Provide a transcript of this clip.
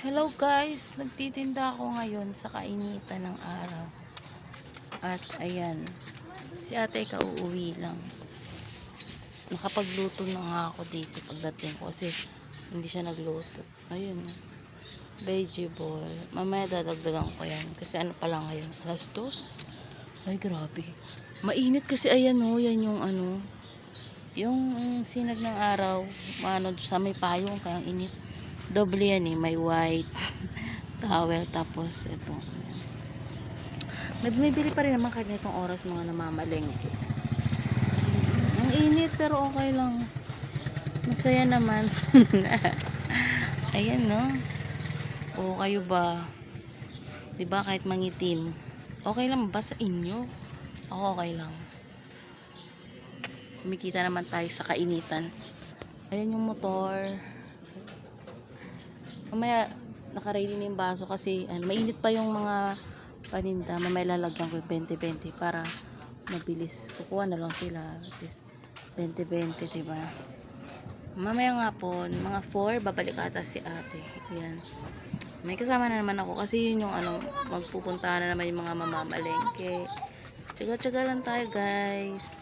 Hello guys, nagtitinda ako ngayon sa kainitan ng araw. At ayan, si ate kauuwi lang. Nakapagluto na nga ako dito pagdating ko kasi hindi siya nagluto. Ayun, vegetable. Mamaya dadagdagan ko yan kasi ano pa lang ngayon, alas dos. Ay grabe. Mainit kasi ayan oh, yan yung ano, yung sinag ng araw, ano, sa may payong, kaya init. Doble yan eh, may white towel, tapos ito. May bumibili pa rin naman kahit itong oras mga namamalengke. Ang init pero okay lang. Masaya naman. Ayan no. O kayo ba? 'Di ba kahit mangitim? Okay lang ba sa inyo? Ako okay lang. Kumikita naman tayo sa kainitan. Ayan yung motor. Mamaya, nakaready na yung baso kasi ano, mainit pa yung mga paninda. Mamaya lalagyan ko yung 20-20 para mabilis. Kukuha na lang sila. At least 20-20, diba? Mamaya nga po, mga 4, babalik ata si ate. Ayan. May kasama na naman ako kasi yun yung ano, magpupunta na naman yung mga mamamalengke. Tsaga-tsaga lang tayo guys.